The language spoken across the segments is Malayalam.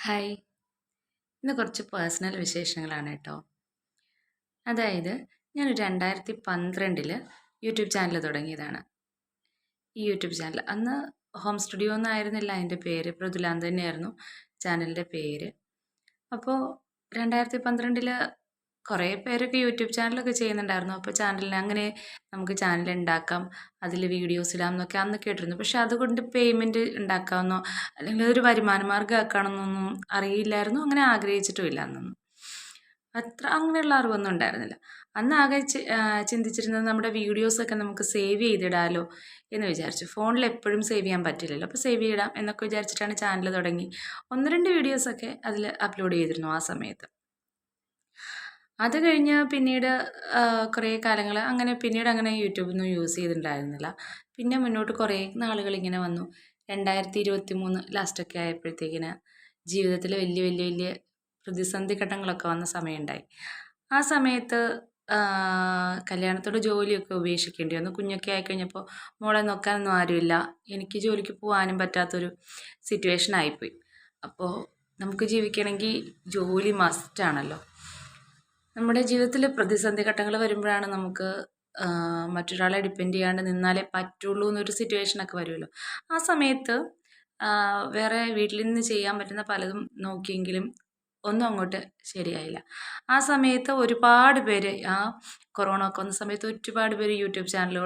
ഹായ്. ഇന്ന് കുറച്ച് പേഴ്സണൽ വിശേഷങ്ങളാണ് കേട്ടോ. അതായത് ഞാൻ രണ്ടായിരത്തി പന്ത്രണ്ടിൽ യൂട്യൂബ് ചാനൽ തുടങ്ങിയതാണ്. ഈ യൂട്യൂബ് ചാനൽ അന്ന് ഹോം സ്റ്റുഡിയോ ഒന്നായിരുന്നില്ല അതിന്റെ പേര് പ്രതുലാൻ തന്നെയായിരുന്നു ചാനലിന്റെ പേര്. അപ്പോൾ രണ്ടായിരത്തി പന്ത്രണ്ടിൽ കുറേ പേരൊക്കെ യൂട്യൂബ് ചാനലൊക്കെ ചെയ്യുന്നുണ്ടായിരുന്നു. അപ്പോൾ ചാനലിന് അങ്ങനെ നമുക്ക് ചാനൽ ഉണ്ടാക്കാം അതിൽ വീഡിയോസ് ഇടാം എന്നൊക്കെ അന്ന് കേട്ടിരുന്നു. പക്ഷെ അതുകൊണ്ട് പേയ്മെന്റ് ഉണ്ടാക്കാമെന്നോ അല്ലെങ്കിൽ അതൊരു വരുമാന മാർഗമാക്കണമെന്നൊന്നും അറിയില്ലായിരുന്നു അങ്ങനെ ആഗ്രഹിച്ചിട്ടുമില്ല അന്നൊന്നും. അത്ര അങ്ങനെയുള്ള അറിവൊന്നും ഉണ്ടായിരുന്നില്ല. അന്ന് ആകെ ചിന്തിച്ചിരുന്നത് നമ്മുടെ വീഡിയോസൊക്കെ നമുക്ക് സേവ് ചെയ്തിടാലോ എന്ന് വിചാരിച്ചു. ഫോണിൽ എപ്പോഴും സേവ് ചെയ്യാൻ പറ്റില്ലല്ലോ. അപ്പോൾ സേവ് ചെയ്യിടാം എന്നൊക്കെ വിചാരിച്ചിട്ടാണ് ചാനൽ തുടങ്ങി. ഒന്ന് രണ്ട് വീഡിയോസൊക്കെ അതിൽ അപ്ലോഡ് ചെയ്തിരുന്നു ആ സമയത്ത്. അത് കഴിഞ്ഞ് പിന്നീട് കുറേ കാലങ്ങൾ അങ്ങനെ പിന്നീട് അങ്ങനെ യൂട്യൂബൊന്നും യൂസ് ചെയ്തിട്ടുണ്ടായിരുന്നില്ല. പിന്നെ മുന്നോട്ട് കുറേ നാളുകൾ ഇങ്ങനെ വന്നു. രണ്ടായിരത്തി ഇരുപത്തി മൂന്ന് ലാസ്റ്റൊക്കെ ആയപ്പോഴത്തേക്കിന് ജീവിതത്തിൽ വലിയ വലിയ വലിയ പ്രതിസന്ധി ഘട്ടങ്ങളൊക്കെ വന്ന സമയമുണ്ടായി. ആ സമയത്ത് കല്യാണത്തോട് ജോലിയൊക്കെ ഉപേക്ഷിക്കേണ്ടി വന്നു. കുഞ്ഞൊക്കെ ആയിക്കഴിഞ്ഞപ്പോൾ മോളെ നോക്കാനൊന്നും ആരുമില്ല. എനിക്ക് ജോലിക്ക് പോകാനും പറ്റാത്തൊരു സിറ്റുവേഷൻ ആയിപ്പോയി. അപ്പോൾ നമുക്ക് ജീവിക്കണമെങ്കിൽ ജോലി മസ്റ്റാണല്ലോ നമ്മുടെ ജീവിതത്തിൽ പ്രതിസന്ധി ഘട്ടങ്ങൾ വരുമ്പോഴാണ് നമുക്ക് മറ്റൊരാളെ ഡിപ്പെൻഡ് ചെയ്യാണ്ട് നിന്നാലേ പറ്റുള്ളൂ എന്നൊരു സിറ്റുവേഷനൊക്കെ വരുമല്ലോ. ആ സമയത്ത് വേറെ വീട്ടിൽ നിന്ന് ചെയ്യാൻ പറ്റുന്ന പലതും നോക്കിയെങ്കിലും ഒന്നും അങ്ങോട്ട് ശരിയായില്ല. ആ സമയത്ത് ഒരുപാട് പേര് ആ കൊറോണ ഒക്കെ വന്ന സമയത്ത് ഒരുപാട് പേര് യൂട്യൂബ് ചാനൽ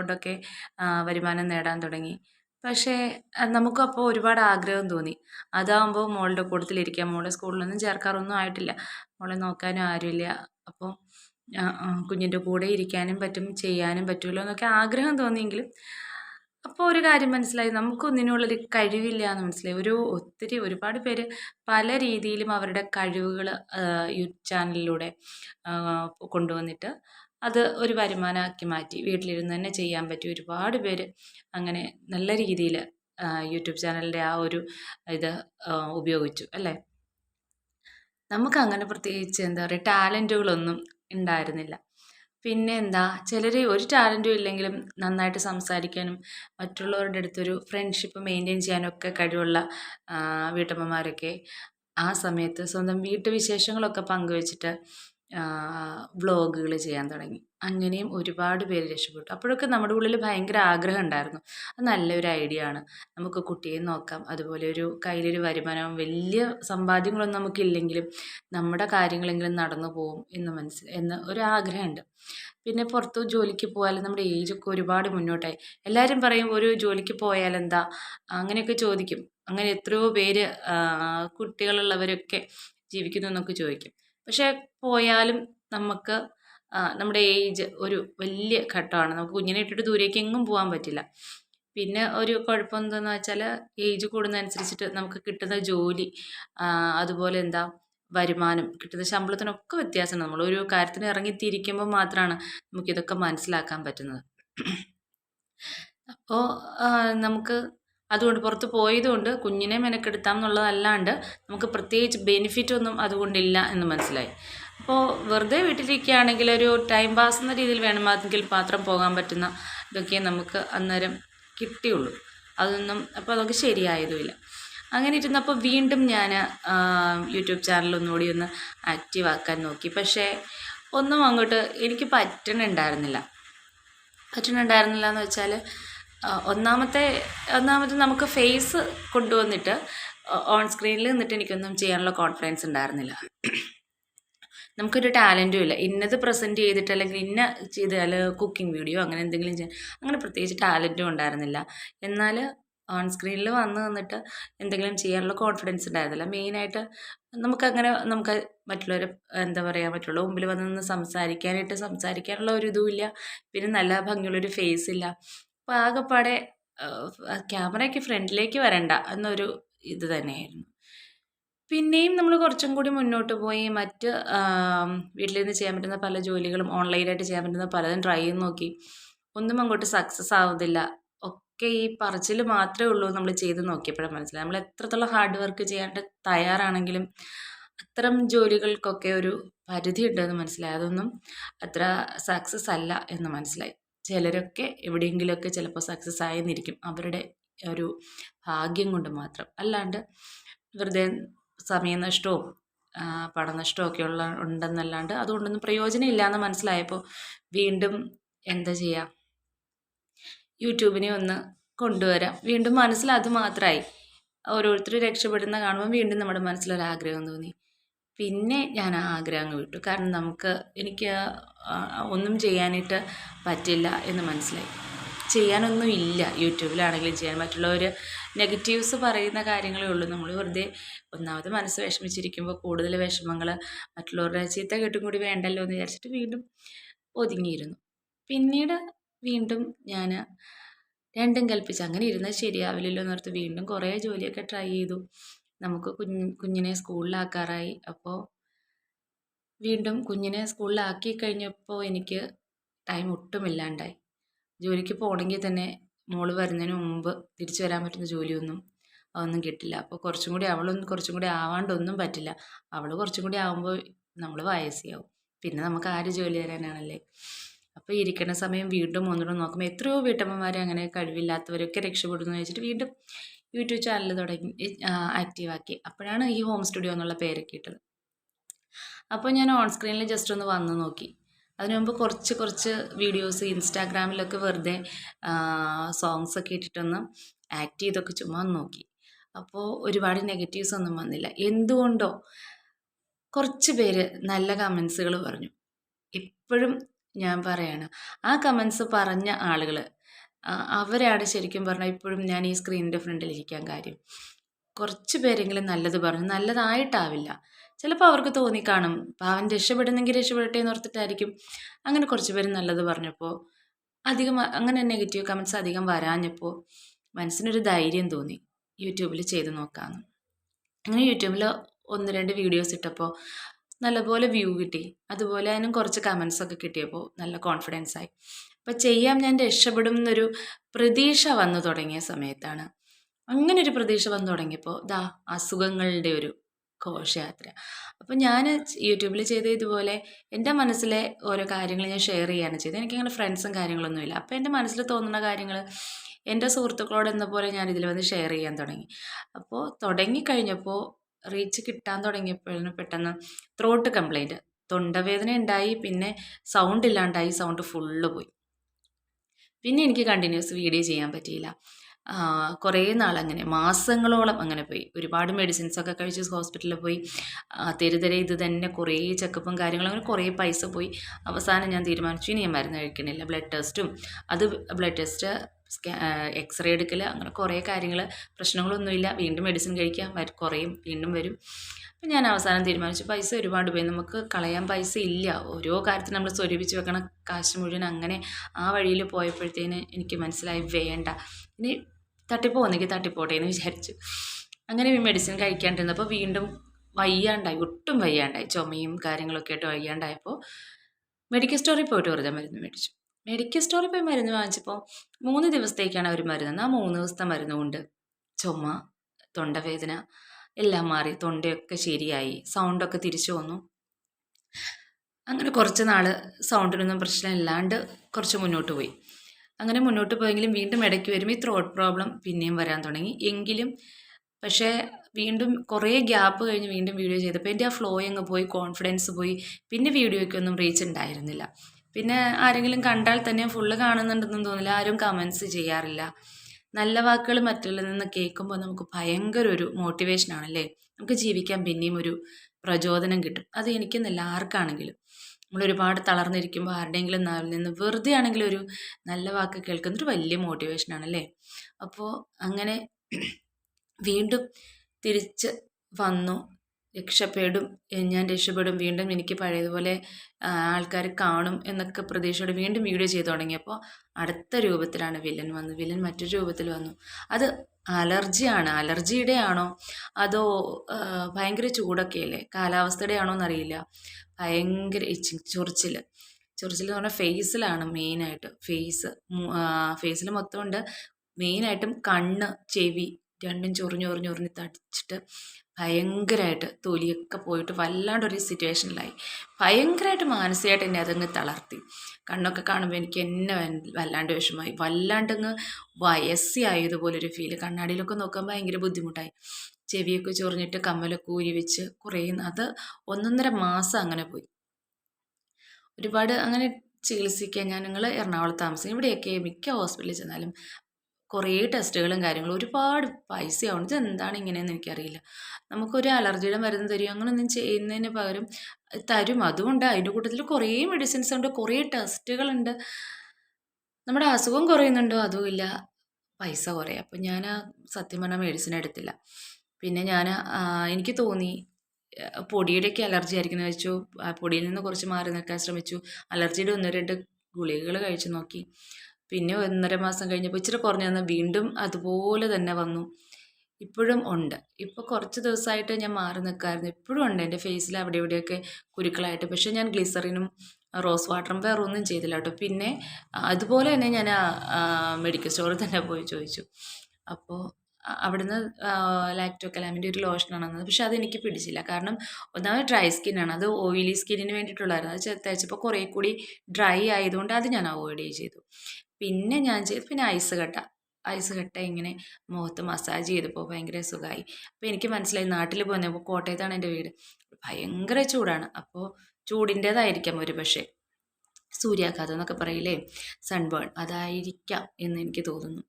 വരുമാനം നേടാൻ തുടങ്ങി. പക്ഷേ നമുക്കപ്പോൾ ഒരുപാട് ആഗ്രഹം തോന്നി. അതാകുമ്പോൾ മോളുടെ കൂട്ടത്തിലിരിക്കാം. മോളെ സ്കൂളിലൊന്നും ചേർക്കാറൊന്നും ആയിട്ടില്ല. മോളെ നോക്കാനും ആരുമില്ല. അപ്പോൾ കുഞ്ഞിന്റെ കൂടെ ഇരിക്കാനും പറ്റും ചെയ്യാനും പറ്റുമല്ലോ എന്നൊക്കെ ആഗ്രഹം തോന്നിയെങ്കിലും അപ്പോൾ ഒരു കാര്യം മനസ്സിലായി. നമുക്കൊന്നിനുള്ളൊരു കഴിവില്ല എന്ന് മനസ്സിലായി. ഒരു ഒത്തിരി ഒരുപാട് പേര് പല രീതിയിലും അവരുടെ കഴിവുകൾ യൂട്യൂബ് ചാനലിലൂടെ കൊണ്ടുവന്നിട്ട് അത് ഒരു വരുമാനമാക്കി മാറ്റി വീട്ടിലിരുന്ന് തന്നെ ചെയ്യാൻ പറ്റി ഒരുപാട് പേര് അങ്ങനെ നല്ല രീതിയിൽ യൂട്യൂബ് ചാനലിന്റെ ആ ഒരു ഇത് ഉപയോഗിച്ചു അല്ലേ? നമുക്കങ്ങനെ പ്രത്യേകിച്ച് എന്താ പറയുക ടാലന്റുകളൊന്നും ഉണ്ടായിരുന്നില്ല. പിന്നെ എന്താ ചിലർ ഒരു ടാലന്റും ഇല്ലെങ്കിലും നന്നായിട്ട് സംസാരിക്കാനും മറ്റുള്ളവരുടെ അടുത്തൊരു ഫ്രണ്ട്ഷിപ്പ് മെയിന്റെയിൻ ചെയ്യാനൊക്കെ കഴിവുള്ള വീട്ടമ്മമാരൊക്കെ ആ സമയത്ത് സ്വന്തം വീട്ടുവിശേഷങ്ങളൊക്കെ പങ്കുവെച്ചിട്ട് വ്ളോഗുകൾ ചെയ്യാൻ തുടങ്ങി. അങ്ങനെയും ഒരുപാട് പേര് രക്ഷപ്പെട്ടു. അപ്പോഴൊക്കെ നമ്മുടെ ഉള്ളിൽ ഭയങ്കര ആഗ്രഹം ഉണ്ടായിരുന്നു. അത് നല്ലൊരു ഐഡിയ ആണ്. നമുക്ക് കുട്ടിയെ നോക്കാം. അതുപോലെ ഒരു കയ്യിലൊരു വരുമാനം വലിയ സമ്പാദ്യങ്ങളൊന്നും നമുക്കില്ലെങ്കിലും നമ്മുടെ കാര്യങ്ങളെങ്കിലും നടന്നു പോകും എന്ന് മനസ്സിൽ എന്ന് ഒരു ആഗ്രഹമുണ്ട്. പിന്നെ പുറത്ത് ജോലിക്ക് പോയാൽ നമ്മുടെ ഏജൊക്കെ ഒരുപാട് മുന്നോട്ടായി. എല്ലാവരും പറയും ഒരു ജോലിക്ക് പോയാൽ എന്താ? അങ്ങനെയൊക്കെ ചോദിക്കും. അങ്ങനെ എത്രയോ പേര് കുട്ടികളുള്ളവരൊക്കെ ജീവിക്കുന്നു എന്നൊക്കെ ചോദിക്കും. പക്ഷേ പോയാലും നമുക്ക് നമ്മുടെ ഏജ് ഒരു വലിയ ഘട്ടമാണ്. നമുക്ക് കുഞ്ഞിനെ ഇട്ടിട്ട് ദൂരേക്ക് എങ്ങും പോകാൻ പറ്റില്ല. പിന്നെ ഒരു കുഴപ്പം എന്താണെന്ന് വെച്ചാൽ ഏജ് കൂടുന്നതനുസരിച്ചിട്ട് നമുക്ക് കിട്ടുന്ന ജോലി അതുപോലെ എന്താ വരുമാനം കിട്ടുന്ന ശമ്പളത്തിനൊക്കെ വ്യത്യാസമാണ് നമ്മൾ ഒരു കാര്യത്തിന് ഇറങ്ങിത്തിരിക്കുമ്പോൾ മാത്രമാണ് നമുക്കിതൊക്കെ മനസ്സിലാക്കാൻ പറ്റുന്നത്. അപ്പോൾ നമുക്ക് അതുകൊണ്ട് പുറത്ത് പോയതുകൊണ്ട് കുഞ്ഞിനെ മെനക്കെടുത്താം എന്നുള്ളതല്ലാണ്ട് നമുക്ക് പ്രത്യേകിച്ച് ബെനിഫിറ്റ് ഒന്നും അതുകൊണ്ടില്ല എന്ന് മനസ്സിലായി. അപ്പോൾ വെറുതെ വീട്ടിലിരിക്കുകയാണെങ്കിൽ ഒരു ടൈം പാസ് എന്ന രീതിയിൽ വേണമെങ്കിൽ പാത്രം പോകാൻ പറ്റുന്ന ഇതൊക്കെ നമുക്ക് അന്നേരം കിട്ടിയുള്ളൂ. അതൊന്നും അപ്പോൾ അതൊക്കെ ശരിയായതുമില്ല. അങ്ങനെ ഇരുന്നപ്പോൾ വീണ്ടും ഞാൻ യൂട്യൂബ് ചാനൽ ഒന്നുകൂടി ഒന്ന് ആക്റ്റീവ് ആക്കാൻ നോക്കി. പക്ഷേ ഒന്നും അങ്ങോട്ട് എനിക്ക് പറ്റണുണ്ടായിരുന്നില്ല. പറ്റണുണ്ടായിരുന്നില്ല എന്ന് വെച്ചാൽ ഒന്നാമത്തെ ഒന്നാമത് നമുക്ക് ഫേസ് കൊണ്ടുവന്നിട്ട് ഓൺ സ്ക്രീനിൽ നിന്നിട്ട് എനിക്കൊന്നും ചെയ്യാനുള്ള കോൺഫിഡൻസ് ഉണ്ടായിരുന്നില്ല. നമുക്കൊരു ടാലന്റും ഇല്ല. ഇന്നത് പ്രസന്റ് ചെയ്തിട്ട് അല്ലെങ്കിൽ ഇന്ന ചെയ്താൽ കുക്കിംഗ് വീഡിയോ അങ്ങനെ എന്തെങ്കിലും ചെയ്യാൻ അങ്ങനെ പ്രത്യേകിച്ച് ടാലന്റും ഉണ്ടായിരുന്നില്ല. എന്നാൽ ഓൺ സ്ക്രീനിൽ വന്ന് നിന്നിട്ട് എന്തെങ്കിലും ചെയ്യാനുള്ള കോൺഫിഡൻസ് ഉണ്ടായിരുന്നില്ല. മെയിനായിട്ട് നമുക്കങ്ങനെ നമുക്ക് മറ്റുള്ളവരെ എന്താ പറയുക മറ്റുള്ള മുമ്പിൽ വന്ന് നിന്ന് സംസാരിക്കാനായിട്ട് സംസാരിക്കാനുള്ള ഒരു ഇതുമില്ല പിന്നെ നല്ല ഭംഗിയുള്ളൊരു ഫേസ് ഇല്ല. ആകെപ്പാടെ ക്യാമറയ്ക്ക് ഫ്രണ്ടിലേക്ക് വരണ്ട എന്നൊരു ഇത് തന്നെയായിരുന്നു. പിന്നെയും നമ്മൾ കുറച്ചും കൂടി മുന്നോട്ട് പോയി മറ്റ് വീട്ടിൽ നിന്ന് ചെയ്യാൻ പറ്റുന്ന പല ജോലികളും ഓൺലൈനായിട്ട് ചെയ്യാൻ പറ്റുന്ന പലതും ട്രൈ ചെയ്ത് നോക്കി. ഒന്നും അങ്ങോട്ട് സക്സസ് ആവുന്നില്ല. ഒക്കെ ഈ പറച്ചിൽ മാത്രമേ ഉള്ളൂ നമ്മൾ ചെയ്ത് നോക്കിയപ്പോഴാണ് മനസ്സിലായി നമ്മൾ എത്രത്തോളം ഹാർഡ് വർക്ക് ചെയ്യാണ്ട് തയ്യാറാണെങ്കിലും അത്തരം ജോലികൾക്കൊക്കെ ഒരു പരിധി ഉണ്ടെന്ന് മനസ്സിലായി. അതൊന്നും അത്ര സക്സസ് അല്ല എന്ന് മനസ്സിലായി. ചിലരൊക്കെ എവിടെയെങ്കിലുമൊക്കെ ചിലപ്പോൾ സക്സസ് ആയെന്നിരിക്കും. അവരുടെ ഒരു ഭാഗ്യം കൊണ്ട് മാത്രം. അല്ലാണ്ട് വെറുതെ സമയനഷ്ടവും പണനഷ്ടവും ഒക്കെ ഉള്ള ഉണ്ടെന്നല്ലാണ്ട് അതുകൊണ്ടൊന്നും പ്രയോജനം ഇല്ലയെന്ന് മനസ്സിലായപ്പോൾ വീണ്ടും എന്താ ചെയ്യാം? യൂട്യൂബിനെ ഒന്ന് കൊണ്ടുവരാം. വീണ്ടും മനസ്സിൽ അത് മാത്രമായി ഓരോരുത്തർ രക്ഷപ്പെടുന്ന കാണുമ്പോൾ വീണ്ടും നമ്മുടെ മനസ്സിലൊരാഗ്രഹം തോന്നി. പിന്നെ ഞാൻ ആ ആഗ്രഹം അങ്ങ് വിട്ടു കാരണം നമുക്ക് എനിക്ക് ഒന്നും ചെയ്യാനായിട്ട് പറ്റില്ല എന്ന് മനസ്സിലായി. ചെയ്യാനൊന്നും ഇല്ല. യൂട്യൂബിലാണെങ്കിലും ചെയ്യാൻ മറ്റുള്ളവർ നെഗറ്റീവ്സ് പറയുന്ന കാര്യങ്ങളേ ഉള്ളൂ. നമ്മൾ വെറുതെ ഒന്നാമത് മനസ്സ് വിഷമിച്ചിരിക്കുമ്പോൾ കൂടുതൽ വിഷമങ്ങൾ മറ്റുള്ളവരുടെ ചീത്ത കേട്ടും കൂടി വേണ്ടല്ലോ എന്ന് വിചാരിച്ചിട്ട് വീണ്ടും ഒതുങ്ങിയിരുന്നു. പിന്നീട് വീണ്ടും ഞാൻ രണ്ടും കൽപ്പിച്ച് അങ്ങനെ ഇരുന്നാൽ ശരിയാവില്ലല്ലോ എന്നോർത്ത് വീണ്ടും കുറേ ജോലിയൊക്കെ ട്രൈ ചെയ്തു. നമുക്ക് കുഞ്ഞ് കുഞ്ഞിനെ സ്കൂളിലാക്കാറായി. അപ്പോൾ വീണ്ടും കുഞ്ഞിനെ സ്കൂളിലാക്കി കഴിഞ്ഞപ്പോൾ എനിക്ക് ടൈം ഒട്ടുമില്ലാണ്ടായി ജോലിക്ക് പോകണമെങ്കിൽ തന്നെ മോൾ വരുന്നതിന് മുമ്പ് തിരിച്ചു വരാൻ പറ്റുന്ന ജോലിയൊന്നും അതൊന്നും കിട്ടില്ല. അപ്പോൾ കുറച്ചും കൂടി അവളൊന്നും കുറച്ചും കൂടി ആവാണ്ടൊന്നും പറ്റില്ല. അവൾ കുറച്ചും കൂടി ആകുമ്പോൾ നമ്മൾ വയസ്സിയാവും പിന്നെ നമുക്ക് ആര് ജോലി തരാനാണല്ലേ? അപ്പോൾ ഇരിക്കുന്ന സമയം വീണ്ടും ഒന്നുകൂടെ നോക്കുമ്പോൾ എത്രയോ വീട്ടമ്മമാർ അങ്ങനെ കഴിവില്ലാത്തവരൊക്കെ രക്ഷപ്പെടുന്നു വെച്ചിട്ട് വീണ്ടും യൂട്യൂബ് ചാനൽ തുടങ്ങി ആക്റ്റീവാക്കി അപ്പോഴാണ് ഈ ഹോം സ്റ്റുഡിയോ എന്നുള്ള പേര് ഇട്ടത്. അപ്പോൾ ഞാൻ ഓൺ സ്ക്രീനിൽ ജസ്റ്റ് ഒന്ന് വന്ന് നോക്കി. അതിനു മുമ്പ് കുറച്ച് കുറച്ച് വീഡിയോസ് ഇൻസ്റ്റാഗ്രാമിലൊക്കെ വെറുതെ സോങ്സ് ഒക്കെ ഇട്ടിട്ടൊന്ന് ആക്ട് ചെയ്തൊക്കെ ചുമ്മാ നോക്കി. അപ്പോൾ ഒരുപാട് നെഗറ്റീവ്സ് ഒന്നും വന്നില്ല. എന്തുകൊണ്ടോ കുറച്ച് പേര് നല്ല കമൻസുകൾ പറഞ്ഞു. ഇപ്പോഴും ഞാൻ പറയാണ് ആ കമൻസ് പറഞ്ഞ ആളുകൾ അവരാണ് ശരിക്കും പറഞ്ഞാൽ ഇപ്പോഴും ഞാൻ ഈ സ്ക്രീനിന്റെ ഫ്രണ്ടിലിരിക്കാൻ കാര്യം. കുറച്ച് പേരെങ്കിലും നല്ലത് പറഞ്ഞു നല്ലതായിട്ടാവില്ല. ചിലപ്പോൾ അവർക്ക് തോന്നിക്കാണും പാവൻ രക്ഷപ്പെടുന്നെങ്കിൽ രക്ഷപ്പെടട്ടെ എന്ന് ഓർത്തിട്ടായിരിക്കും. അങ്ങനെ കുറച്ച് പേര് നല്ലത് പറഞ്ഞപ്പോൾ അധികം അങ്ങനെ നെഗറ്റീവ് കമൻസ് അധികം വരാഞ്ഞപ്പോൾ മനസ്സിനൊരു ധൈര്യം തോന്നി യൂട്യൂബിൽ ചെയ്ത് നോക്കാമെന്ന് അങ്ങനെ യൂട്യൂബിൽ ഒന്ന് രണ്ട് വീഡിയോസ് ഇട്ടപ്പോൾ നല്ലപോലെ വ്യൂ കിട്ടി. അതുപോലെ അതിനും കുറച്ച് കമൻസ് ഒക്കെ കിട്ടിയപ്പോൾ നല്ല കോൺഫിഡൻസ് ആയി. അപ്പോൾ ചെയ്യാം ഞാൻ രക്ഷപ്പെടും എന്നൊരു പ്രതീക്ഷ വന്നു തുടങ്ങിയ സമയത്താണ്. അങ്ങനെ ഒരു പ്രതീക്ഷ വന്നു തുടങ്ങിയപ്പോൾ ദാ അസുഖങ്ങളുടെ ഒരു ഘോഷയാത്ര. അപ്പോൾ ഞാൻ യൂട്യൂബിൽ ചെയ്ത ഇതുപോലെ എന്റെ മനസ്സിലെ ഓരോ കാര്യങ്ങൾ ഞാൻ ഷെയർ ചെയ്യാണ് ചെയ്തത്. എനിക്കങ്ങനെ ഫ്രണ്ട്സും കാര്യങ്ങളൊന്നുമില്ല. അപ്പോൾ എന്റെ മനസ്സിൽ തോന്നുന്ന കാര്യങ്ങൾ എന്റെ സുഹൃത്തുക്കളോട് എന്ന പോലെ ഞാൻ ഇതിൽ വന്ന് ഷെയർ ചെയ്യാൻ തുടങ്ങി. അപ്പോൾ തുടങ്ങിക്കഴിഞ്ഞപ്പോൾ റീച്ച് കിട്ടാൻ തുടങ്ങിയപ്പോഴാണ് പെട്ടെന്ന് ത്രോട്ട് കംപ്ലൈന്റ് തൊണ്ടവേദന ഉണ്ടായി പിന്നെ സൗണ്ട് ഇല്ലാണ്ടായി സൗണ്ട് ഫുള്ള് പോയി. പിന്നെ എനിക്ക് കണ്ടിന്യൂസ് വീഡിയോ ചെയ്യാൻ പറ്റിയില്ല. കുറേ നാളങ്ങനെ മാസങ്ങളോളം അങ്ങനെ പോയി. ഒരുപാട് മെഡിസിൻസ് ഒക്കെ കഴിച്ച് ഹോസ്പിറ്റലിൽ പോയി. തെരുതെരെ ഇത് തന്നെ കുറേ ചെക്കപ്പും കാര്യങ്ങളും അങ്ങനെ കുറേ പൈസ പോയി. അവസാനം ഞാൻ തീരുമാനിച്ചു ഇനി ഞാൻ മരുന്ന് കഴിക്കണില്ല. ബ്ലഡ് ടെസ്റ്റും അത് ബ്ലഡ് ടെസ്റ്റ് എക്സ്റേ എടുക്കൽ അങ്ങനെ കുറേ കാര്യങ്ങൾ പ്രശ്നങ്ങളൊന്നുമില്ല. വീണ്ടും മെഡിസിൻ കഴിക്കാം. വരും കുറയും. വീണ്ടും വരും. അപ്പം ഞാൻ അവസാനം തീരുമാനിച്ചു. പൈസ ഒരുപാട് പോയി. നമുക്ക് കളയാൻ പൈസ ഇല്ല. ഓരോ കാര്യത്തിന് നമ്മൾ സ്വരൂപിച്ച് വെക്കണ കാശ് മുഴുവൻ അങ്ങനെ ആ വഴിയിൽ പോയപ്പോഴത്തേന് എനിക്ക് മനസ്സിലായി വേണ്ട. ഇനി തട്ടിപ്പോ ഒന്നെങ്കിൽ തട്ടിപ്പോട്ടെ എന്ന് വിചാരിച്ചു. അങ്ങനെ മെഡിസിൻ കഴിക്കാണ്ടിരുന്നപ്പോൾ വീണ്ടും വയ്യാണ്ടായി. ഒട്ടും വയ്യാണ്ടായി. ചുമയും കാര്യങ്ങളൊക്കെ ആയിട്ട് വയ്യാണ്ടായപ്പോൾ മെഡിക്കൽ സ്റ്റോറിൽ പോയിട്ട് വെറുതെ മരുന്ന് മേടിച്ചു. മെഡിക്കൽ സ്റ്റോറിൽ പോയി മരുന്ന് വാങ്ങിച്ചപ്പോൾ മൂന്ന് ദിവസത്തേക്കാണ് അവർ മരുന്ന് ആ മൂന്ന് ദിവസത്തെ മരുന്ന് കൊണ്ട് ചുമ തൊണ്ടവേദന എല്ലാം മാറി. തൊണ്ടയൊക്കെ ശരിയായി. സൗണ്ടൊക്കെ തിരിച്ചു വന്നു. അങ്ങനെ കുറച്ച് നാൾ സൗണ്ടിനൊന്നും പ്രശ്നമില്ലാണ്ട് കുറച്ച് മുന്നോട്ട് പോയി. അങ്ങനെ മുന്നോട്ട് പോയെങ്കിലും വീണ്ടും ഇടയ്ക്ക് വരുമ്പോൾ ഈ ത്രോട്ട് പ്രോബ്ലം പിന്നെയും വരാൻ തുടങ്ങി. എങ്കിലും പക്ഷേ വീണ്ടും കുറേ ഗ്യാപ്പ് കഴിഞ്ഞ് വീണ്ടും വീഡിയോ ചെയ്തപ്പോൾ എന്റെ ആ ഫ്ലോ അങ്ങ് പോയി കോൺഫിഡൻസ് പോയി. പിന്നെ വീഡിയോയ്ക്കൊന്നും റീച്ച് ഉണ്ടായിരുന്നില്ല. പിന്നെ ആരെങ്കിലും കണ്ടാൽ തന്നെ ഫുള്ള് കാണുന്നുണ്ടെന്നും തോന്നില്ല. ആരും കമൻസ് ചെയ്യാറില്ല. നല്ല വാക്കുകൾ മറ്റുള്ളവരിൽ നിന്ന് കേൾക്കുമ്പോൾ നമുക്ക് ഭയങ്കര ഒരു മോട്ടിവേഷനാണല്ലേ നമുക്ക് ജീവിക്കാൻ പിന്നെയും ഒരു പ്രചോദനം കിട്ടും. അത് എനിക്കെന്നല്ല ആർക്കാണെങ്കിലും. നമ്മൾ ഒരുപാട് തളർന്നിരിക്കുമ്പോൾ ആരുടെയെങ്കിലും നാവിൽ നിന്ന് വെറുതെ ആണെങ്കിലും ഒരു നല്ല വാക്ക് കേൾക്കുന്നൊരു വലിയ മോട്ടിവേഷനാണല്ലേ അപ്പോൾ അങ്ങനെ വീണ്ടും തിരിച്ച് വന്നു. രക്ഷപ്പെടും ഞാൻ രക്ഷപ്പെടും വീണ്ടും എനിക്ക് പഴയതുപോലെ ആൾക്കാർ കാണും എന്നൊക്കെ പ്രതീക്ഷയോടെ വീണ്ടും വീഡിയോ ചെയ്തു തുടങ്ങിയപ്പോൾ അടുത്ത രൂപത്തിലാണ് വില്ലൻ വന്നത് വില്ലൻ മറ്റൊരു രൂപത്തിൽ വന്നു. അത് അലർജിയാണ്. അലർജിയുടെ ആണോ? അതോ ഭയങ്കര ചൂടൊക്കെയല്ലേ കാലാവസ്ഥയുടെ ആണോ എന്നറിയില്ല. ഭയങ്കര ഇച്ചിങ് ചൊറിച്ചിൽ ചൊറിച്ചിൽ എന്ന് പറഞ്ഞാൽ ഫേസിലാണ് മെയിനായിട്ട്. ഫേസ് ഫേസിൽ മൊത്തമുണ്ട്. മെയിനായിട്ടും കണ്ണ് ചെവി രണ്ടും ചൊറിഞ്ഞൊറിഞ്ഞൊറിഞ്ഞ് തടിച്ചിട്ട് ഭയങ്കരമായിട്ട് തൊലിയൊക്കെ പോയിട്ട് വല്ലാണ്ടൊരു സിറ്റുവേഷനിലായി ഭയങ്കരമായിട്ട് മാനസികമായിട്ട് എന്നെ അതങ്ങ് തളർത്തി. കണ്ണൊക്കെ കാണുമ്പോൾ എനിക്ക് എന്നെ വല്ലാണ്ട് വിഷമമായി. വല്ലാണ്ടങ്ങ് വയസ്സിയായതുപോലൊരു ഫീൽ കണ്ണാടിയിലൊക്കെ നോക്കാൻ ഭയങ്കര ബുദ്ധിമുട്ടായി. ചെവിയൊക്കെ ചൊറിഞ്ഞിട്ട് കമ്മലൊക്കെ ഊരി വെച്ച് കുറേ അത് ഒന്നൊന്നര മാസം അങ്ങനെ പോയി. ഒരുപാട് അങ്ങനെ ചികിത്സിക്കാൻ ഞാൻ നിങ്ങൾ എറണാകുളത്ത് താമസിക്കും ഇവിടെയൊക്കെ മിക്ക ഹോസ്പിറ്റലിൽ ചെന്നാലും കുറേ ടെസ്റ്റുകളും കാര്യങ്ങളും ഒരുപാട് പൈസയാവും. ഇത് എന്താണ് ഇങ്ങനെയെന്ന് എനിക്കറിയില്ല. നമുക്കൊരു അലർജിയുടെ മരുന്ന് തരും അങ്ങനെയൊന്നും ചെയ്യുന്നതിന് പകരം തരും. അതുകൊണ്ട് അതിന്റെ കൂട്ടത്തിൽ കുറേ മെഡിസിൻസ് ഉണ്ട് കുറേ ടെസ്റ്റുകളുണ്ട്. നമ്മുടെ അസുഖം കുറയുന്നുണ്ടോ? അതുമില്ല പൈസ കുറേ അപ്പം ഞാൻ സത്യം പറഞ്ഞാൽ മെഡിസിൻ എടുത്തില്ല. പിന്നെ ഞാൻ എനിക്ക് തോന്നി പൊടിയുടെയൊക്കെ അലർജി ആയിരിക്കും എന്ന് വെച്ചു പൊടിയിൽ നിന്ന് കുറച്ച് മാറി നിൽക്കാൻ ശ്രമിച്ചു. അലർജിയുടെ ഒന്ന് രണ്ട് ഗുളികകൾ കഴിച്ചു നോക്കി. പിന്നെ ഒന്നര മാസം കഴിഞ്ഞപ്പോൾ ഇച്ചിരി കുറഞ്ഞു വന്ന് വീണ്ടും അതുപോലെ തന്നെ വന്നു. ഇപ്പോഴും ഉണ്ട്. ഇപ്പോൾ കുറച്ച് ദിവസമായിട്ട് ഞാൻ മാറി നിൽക്കായിരുന്നു ഇപ്പോഴും ഉണ്ട്. എന്റെ ഫേസിൽ അവിടെ ഇവിടെയൊക്കെ കുരുക്കളായിട്ട്. പക്ഷേ ഞാൻ ഗ്ലിസറിനും റോസ് വാട്ടറും വേറെ ഒന്നും ചെയ്തില്ല കേട്ടോ. പിന്നെ അതുപോലെ തന്നെ ഞാൻ മെഡിക്കൽ സ്റ്റോറിൽ തന്നെ പോയി ചോദിച്ചു. അപ്പോൾ അവിടുന്ന് ലാക്ടോക്കലാമിന്റെ ഒരു ലോഷനാണ് തന്നത്. പക്ഷെ അതെനിക്ക് പിടിച്ചില്ല. കാരണം ഒന്നാമത് ഡ്രൈ സ്കിന്നാണ്. അത് ഓയിലി സ്കിന്നിന് വേണ്ടിയിട്ടുള്ളതായിരുന്നു. അത് തേച്ചപ്പോൾ കുറേ കൂടി ഡ്രൈ ആയതുകൊണ്ട് അത് ഞാൻ അവോയ്ഡ് ചെയ്തു. പിന്നെ ഞാൻ ചെയ്ത് പിന്നെ ഐസ് കട്ട. ഐസ് കട്ട ഇങ്ങനെ മുഖത്ത് മസാജ് ചെയ്തപ്പോൾ ഭയങ്കര സുഖമായി അപ്പോൾ എനിക്ക് മനസ്സിലായി നാട്ടിൽ പോകുന്നപ്പോൾ കോട്ടയത്താണ് എന്റെ വീട്. ഭയങ്കര ചൂടാണ്. അപ്പോൾ ചൂടിന്റേതായിരിക്കാം ഒരു പക്ഷേ സൂര്യാഘാതം എന്നൊക്കെ പറയില്ലേ? സൺബേൺ അതായിരിക്കാം എന്ന് എനിക്ക് തോന്നുന്നു.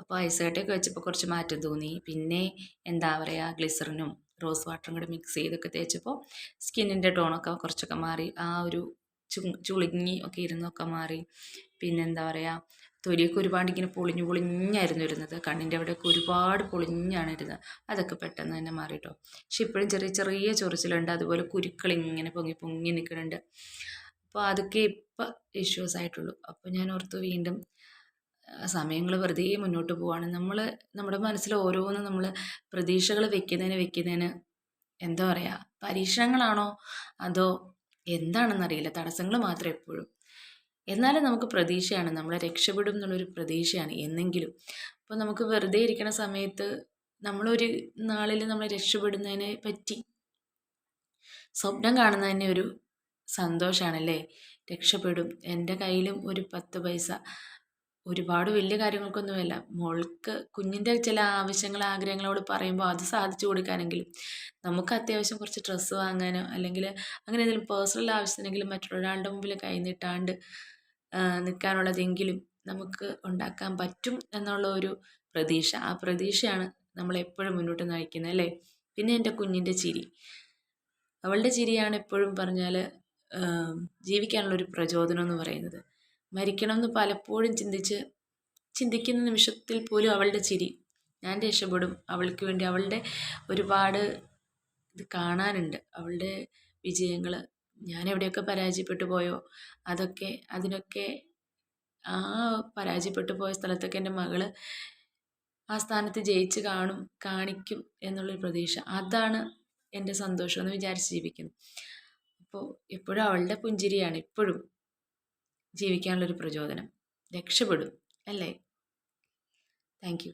അപ്പോൾ ഐസ് കട്ടയൊക്കെ വെച്ചപ്പോൾ കുറച്ച് മാറ്റം തോന്നി. പിന്നെ എന്താ പറയുക ഗ്ലിസറിനും റോസ് വാട്ടറും കൂടെ മിക്സ് ചെയ്തൊക്കെ തേച്ചപ്പോൾ സ്കിന്നിന്റെ ടോണൊക്കെ കുറച്ചൊക്കെ മാറി. ആ ഒരു ചു ചുളുങ്ങി ഒക്കെ ഇരുന്നൊക്കെ മാറി. പിന്നെ എന്താ പറയുക തൊലിയൊക്കെ ഒരുപാട് ഇങ്ങനെ പൊളിഞ്ഞു പൊളിഞ്ഞായിരുന്നു ഇരുന്നത്. കണ്ണിന്റെ അവിടെയൊക്കെ ഒരുപാട് പൊളിഞ്ഞാണ് ഇരുന്നത്. അതൊക്കെ പെട്ടെന്ന് തന്നെ മാറി കേട്ടോ പക്ഷെ ഇപ്പോഴും ചെറിയ ചെറിയ ചൊറിച്ചിലുണ്ട്. അതുപോലെ കുരുക്കൾ ഇങ്ങനെ പൊങ്ങി പൊങ്ങി നിൽക്കുന്നുണ്ട്. അപ്പോൾ അതൊക്കെ ഇപ്പം ഇഷ്യൂസ് ആയിട്ടുള്ളൂ. അപ്പോൾ ഞാൻ ഓർത്തു വീണ്ടും സമയങ്ങൾ വെറുതെ മുന്നോട്ട് പോവാണ്. നമ്മൾ നമ്മുടെ മനസ്സിൽ ഓരോന്നും നമ്മൾ പ്രതീക്ഷകൾ വെക്കുന്നതിന് വെക്കുന്നതിന് എന്താ പറയുക പരീക്ഷണങ്ങളാണോ അതോ എന്താണെന്നറിയില്ല. തടസ്സങ്ങൾ മാത്രം എപ്പോഴും. എന്നാലും നമുക്ക് പ്രതീക്ഷയാണ്. നമ്മളെ രക്ഷപ്പെടും എന്നുള്ളൊരു പ്രതീക്ഷയാണ് എന്നെങ്കിലും. അപ്പോൾ നമുക്ക് വെറുതെ ഇരിക്കുന്ന സമയത്ത് നമ്മളൊരു നാളിൽ നമ്മളെ രക്ഷപ്പെടുന്നതിനെ പറ്റി സ്വപ്നം കാണുന്നത് തന്നെ ഒരു സന്തോഷമാണല്ലേ രക്ഷപ്പെടും. എന്റെ കയ്യിലും ഒരു പത്ത് പൈസ ഒരുപാട് വലിയ കാര്യങ്ങൾക്കൊന്നുമല്ല. മോൾക്ക് കുഞ്ഞിന്റെ ചില ആവശ്യങ്ങൾ ആഗ്രഹങ്ങളോട് പറയുമ്പോൾ അത് സാധിച്ചു കൊടുക്കാനെങ്കിലും നമുക്ക് അത്യാവശ്യം കുറച്ച് ഡ്രസ്സ് വാങ്ങാനോ അല്ലെങ്കിൽ അങ്ങനെ എന്തെങ്കിലും പേഴ്സണൽ ആവശ്യത്തിനെങ്കിലും മറ്റൊരാളുടെ മുമ്പിൽ കൈ നീട്ടാണ്ട് നിൽക്കാനുള്ളതെങ്കിലും നമുക്ക് ഉണ്ടാക്കാൻ പറ്റും എന്നുള്ള ഒരു പ്രതീക്ഷ. ആ പ്രതീക്ഷയാണ് നമ്മളെപ്പോഴും മുന്നോട്ട് നയിക്കുന്നത് അല്ലേ? പിന്നെ എന്റെ കുഞ്ഞിന്റെ ചിരി. അവളുടെ ചിരിയാണ് എപ്പോഴും പറഞ്ഞാൽ ജീവിക്കാനുള്ള ഒരു പ്രചോദനം എന്ന് പറയുന്നത്. മരിക്കണം എന്ന് പലപ്പോഴും ചിന്തിച്ച് ചിന്തിക്കുന്ന നിമിഷത്തിൽ പോലും അവളുടെ ചിരി ഞാൻ രക്ഷപ്പെടും. അവൾക്ക് വേണ്ടി അവളുടെ ഒരുപാട് ഇത് കാണാനുണ്ട്. അവളുടെ വിജയങ്ങൾ ഞാൻ എവിടെയൊക്കെ പരാജയപ്പെട്ടു പോയോ അതൊക്കെ അതിനൊക്കെ ആ പരാജയപ്പെട്ടു പോയ സ്ഥലത്തൊക്കെ എന്റെ മകൾ ആ സ്ഥാനത്ത് ജയിച്ച് കാണും കാണിക്കും എന്നുള്ളൊരു പ്രതീക്ഷ. അതാണ് എന്റെ സന്തോഷം എന്ന് വിചാരിച്ച് ജീവിക്കുന്നു. അപ്പോൾ എപ്പോഴും അവളുടെ പുഞ്ചിരിയാണ്. ഇപ്പോഴും ജീവിക്കാനുള്ളൊരു പ്രചോദനം. രക്ഷപ്പെടും. അല്ലേ? Thank you